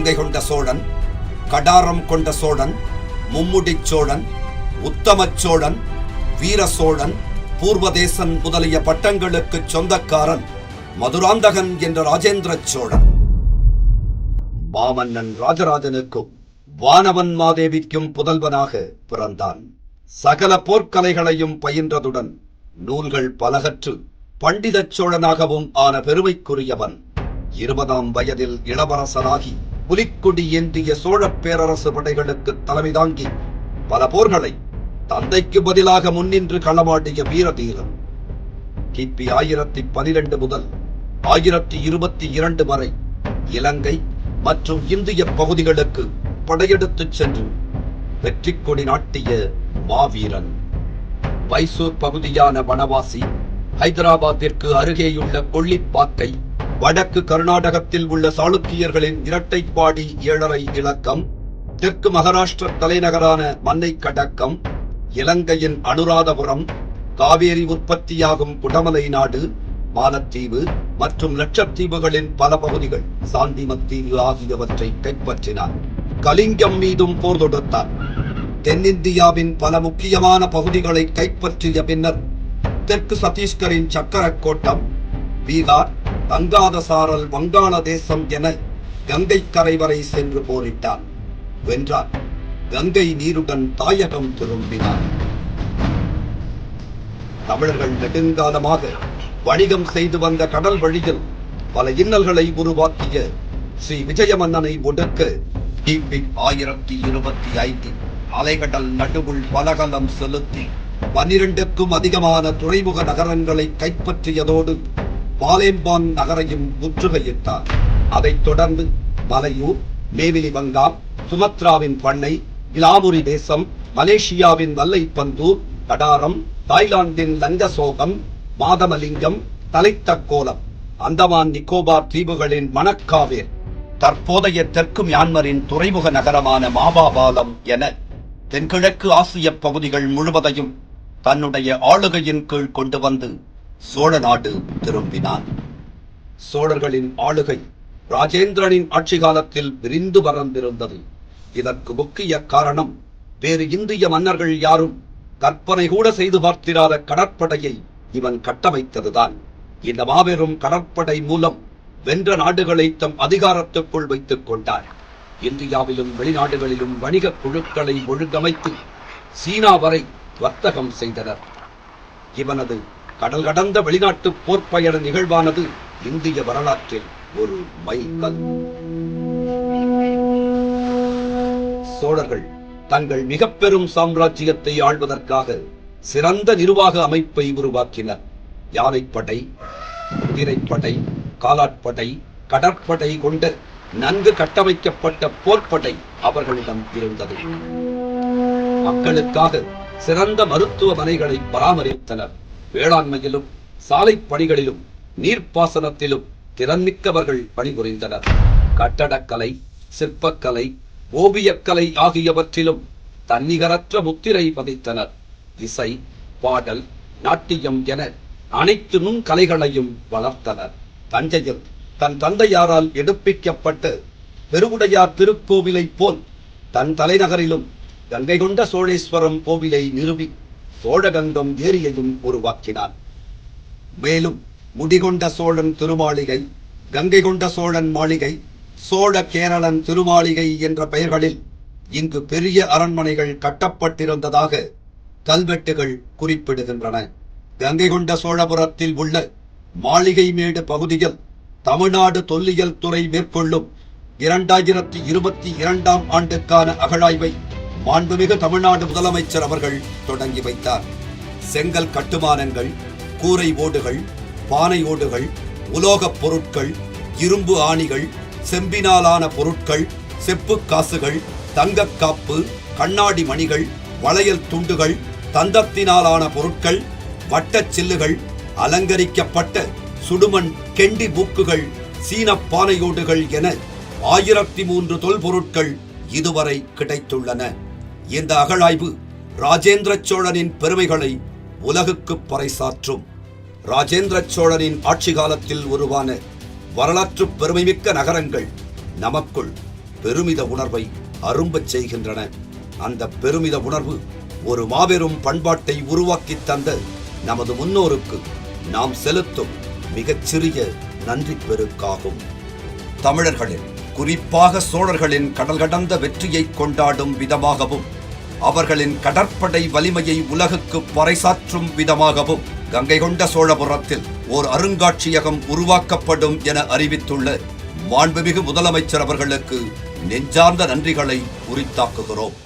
கங்கை கொண்ட சோழன் கடாரம் கொண்ட சோழன் மும்முடிச் சோழன் உத்தமச் சோழன் வீர சோழன் பூர்வதேசன் முதலிய பட்டங்களுக்கு சொந்தக்காரன் மதுராந்தகன் என்ற ராஜேந்திர சோழன். மாமன்னன் ராஜராஜனுக்கும் வானவன் மாதேவிக்கும் புதல்வனாக பிறந்தான். சகல போர்க்கலைகளையும் பயின்றதுடன் நூல்கள் பலகற்று பண்டிதச் சோழனாகவும் ஆன பெருமைக்குரியவன். இருபதாம் வயதில் இளவரசராகி புலிக்கொடி ஏந்திய சோழப் பேரரசு படைகளுக்கு தலைமை தாங்கி பல போர்களை தந்தைக்கு பதிலாக முன்னின்று களமாடிய வீரதீரன் கிபி ஆயிரத்தி பனிரெண்டு முதல் ஆயிரத்தி இருபத்தி இரண்டு வரை இலங்கை மற்றும் இந்திய பகுதிகளுக்கு படையெடுத்துச் சென்று வெற்றி கொடி நாட்டிய மாவீரன். மைசூர் பகுதியான வனவாசி ஹைதராபாத்திற்கு அருகேயுள்ள கொள்ளிப்பாக்கை வடக்கு கர்நாடகத்தில் உள்ள சாளுக்கியர்களின் இரட்டைப்பாடி ஏழரை இலக்கம் தெற்கு மகாராஷ்டிர தலைநகரான மன்னை கடக்கம் இலங்கையின் அனுராதபுரம் காவேரி உற்பத்தியாகும் குடமலை நாடு மாலத்தீவு மற்றும் லட்சத்தீவுகளின் பல பகுதிகள் சாந்திமத்தீவு ஆகியவற்றை கைப்பற்றினார். கலிங்கம் மீதும் போர் தொடுத்தார். தென்னிந்தியாவின் பல முக்கியமான பகுதிகளை கைப்பற்றிய பின்னர் தெற்கு சத்தீஸ்கரின் சக்கரக் தங்காத சாரல் வங்காள தேசம் என கங்கை கரை வரை சென்று போரிட்டான். வென்றார் கங்கை நீருடன் தாயகம் திரும்பினார் தமிழர்கள் நெடுங்காலமாக வணிகம் செய்து வந்த கடல் வழியில் பல இன்னல்களை உருவாக்கிய ஸ்ரீ விஜயமன்னனை ஒடுக்க கிபி ஆயிரத்தி இருபத்தி ஐந்து அலைகடல் நடுவுள் பலகலம் செலுத்தி பன்னிரண்டுக்கும் அதிகமான துறைமுக நகரங்களை கைப்பற்றியதோடு பாலேம்பான் நகரையும் முற்றுகையிட்டார் அதைத் தொடர்ந்து மலையூர் மேவிலி வங்காம் சுமத்ராவின் பண்ணை இலாமுரி தேசம் மலேசியாவின் வல்லைப்பந்தூர் கடாரம் தாய்லாந்தின் லங்கசோகம் மாதமலிங்கம் தலைத்தக்கோலம் அந்தமான் நிக்கோபார் தீவுகளின் மணக்காவேர் தற்போதைய தெற்கு மியான்மரின் துறைமுக நகரமான மாபாபாலம் என தென்கிழக்கு ஆசிய பகுதிகள் முழுவதையும் தன்னுடைய ஆளுகையின் கீழ் கொண்டு வந்து சோழ நாடு திரும்பினான். சோழர்களின் ஆளுகை ராஜேந்திரனின் ஆட்சி காலத்தில் விரிந்து பறந்திருந்தது இதற்கு முக்கிய காரணம் வேறு இந்திய மன்னர்கள் யாரும் கற்பனை கூட செய்து பார்த்திராத கடற்படையை இவன் கட்டமைத்ததுதான். இந்த மாபெரும் கடற்படை மூலம் வென்ற நாடுகளை தம் அதிகாரத்துக்குள் வைத்துக் கொண்டார். இந்தியாவிலும் வெளிநாடுகளிலும் வணிக குழுக்களை ஒழுங்கமைத்து சீனா வரை வர்த்தகம் செய்தனர். இவனது கடல் கடந்த வெளிநாட்டு போர்ப்பயண நிகழ்வானது இந்திய வரலாற்றில் ஒரு மைல்கல் சோழர்கள் தங்கள் மிக பெரும் சாம்ராஜ்யத்தை ஆள்வதற்காக சிறந்த நிர்வாக அமைப்பை உருவாக்கினர். யானைப்படை குதிரைப்படை காலாட்படை கடற்படை கொண்ட நன்கு கட்டமைக்கப்பட்ட போர்ப்படை அவர்களிடம் இருந்தது. மக்களுக்காக சிறந்த மருத்துவமனைகளை பராமரித்தனர். வேளாண்மையிலும் சாலை பணிகளிலும் நீர்ப்பாசனத்திலும் திறன்மிக்கவர்கள் பணிபுரிந்தனர். கட்டடக்கலை சிற்பக்கலை ஓவியக்கலை ஆகியவற்றிலும் தன்னிகரற்ற முத்திரை பதித்தனர். இசை பாடல் நாட்டியம் என அனைத்து நுண்கலைகளையும் வளர்த்தனர். தஞ்சையில் தன் தந்தையாரால் எடுப்பிக்கப்பட்டு பெருவுடையார் திருக்கோவிலைப் போல் தன் தலைநகரிலும் கங்கை கொண்ட சோழேஸ்வரம் கோவிலை நிறுவி சோழகங்கம் ஏரியையும் உருவாக்கினான். மேலும் முடிகொண்ட சோழன் திருமாளிகை கங்கை கொண்ட சோழன் மாளிகை சோழ கேரளன் திருமாளிகை என்ற பெயர்களில் இங்கு பெரிய அரண்மனைகள் கட்டப்பட்டிருந்ததாக கல்வெட்டுகள் குறிப்பிடுகின்றன. கங்கை கொண்ட சோழபுரத்தில் உள்ள மாளிகை மேடு பகுதியில் தமிழ்நாடு தொல்லியல் துறை மேற்கொள்ளும் இரண்டாயிரத்தி இருபத்தி இரண்டாம் ஆண்டுக்கான அகழாய்வை மாண்புமிகு தமிழ்நாடு முதலமைச்சர் அவர்கள் தொடங்கி வைத்தார். செங்கல் கட்டுமானங்கள் கூரை ஓடுகள் பானை ஓடுகள் உலோகப் பொருட்கள் இரும்பு ஆணிகள் செம்பினாலான பொருட்கள் செப்பு காசுகள் தங்கக் காப்பு கண்ணாடி மணிகள் வளையல் துண்டுகள் தந்தத்தினாலான பொருட்கள் வட்டச் சில்லுகள் அலங்கரிக்கப்பட்ட சுடுமண் கெண்டி மூக்குகள் சீனப் பானையோடுகள் என ஆயிரத்தி மூன்று தொல்பொருட்கள் இதுவரை கிடைத்துள்ளன. இந்த அகழாய்வு ராஜேந்திர சோழனின் பெருமைகளை உலகுக்கு பறைசாற்றும். ராஜேந்திர சோழனின் ஆட்சி காலத்தில் உருவான வரலாற்று பெருமைமிக்க நகரங்கள் நமக்குள் பெருமித உணர்வை அரும்பச் செய்கின்றன. அந்த பெருமித உணர்வு ஒரு மாபெரும் பண்பாட்டை உருவாக்கித் தந்த நமது முன்னோருக்கு நாம் செலுத்தும் மிகச்சிறிய நன்றி பெருக்காகும். தமிழர்களின் குறிப்பாக சோழர்களின் கடல் கடந்த வெற்றியை கொண்டாடும் விதமாகவும் அவர்களின் கடற்படை வலிமையை உலகுக்கு பறைசாற்றும் விதமாகவும் கங்கை கொண்ட சோழபுரத்தில் ஓர் அருங்காட்சியகம் உருவாக்கப்படும் என அறிவித்துள்ள மாண்புமிகு முதலமைச்சர் அவர்களுக்கு நெஞ்சார்ந்த நன்றிகளை உரித்தாக்குகிறோம்.